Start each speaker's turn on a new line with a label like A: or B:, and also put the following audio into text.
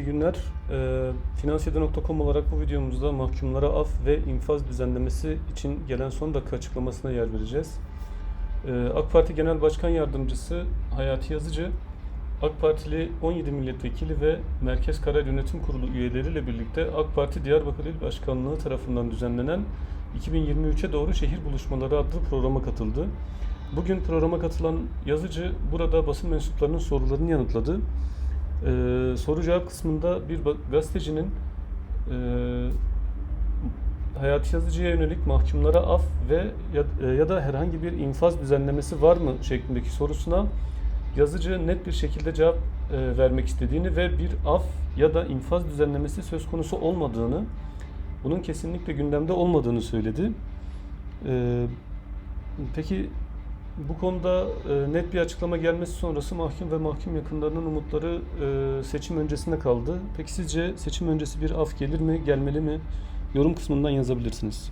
A: İyi günler. Ee, Finansiyede.com olarak bu videomuzda mahkumlara af ve infaz düzenlemesi için gelen son dakika açıklamasına yer vereceğiz. Ee, AK Parti Genel Başkan Yardımcısı Hayati Yazıcı, AK Partili 17 milletvekili ve Merkez Karar Yönetim Kurulu üyeleriyle birlikte AK Parti Diyarbakır İl Başkanlığı tarafından düzenlenen 2023'e doğru şehir buluşmaları adlı programa katıldı. Bugün programa katılan yazıcı burada basın mensuplarının sorularını yanıtladı. Ee, soru cevap kısmında bir gazetecinin e, Hayati Yazıcı'ya yönelik mahkumlara af ve ya, e, ya da herhangi bir infaz düzenlemesi var mı şeklindeki sorusuna yazıcı net bir şekilde cevap e, vermek istediğini ve bir af ya da infaz düzenlemesi söz konusu olmadığını, bunun kesinlikle gündemde olmadığını söyledi. Ee, peki bu konuda e, net bir açıklama gelmesi sonrası mahkum ve mahkum yakınlarının umutları e, seçim öncesinde kaldı. Peki sizce seçim öncesi bir af gelir mi, gelmeli mi? Yorum kısmından yazabilirsiniz.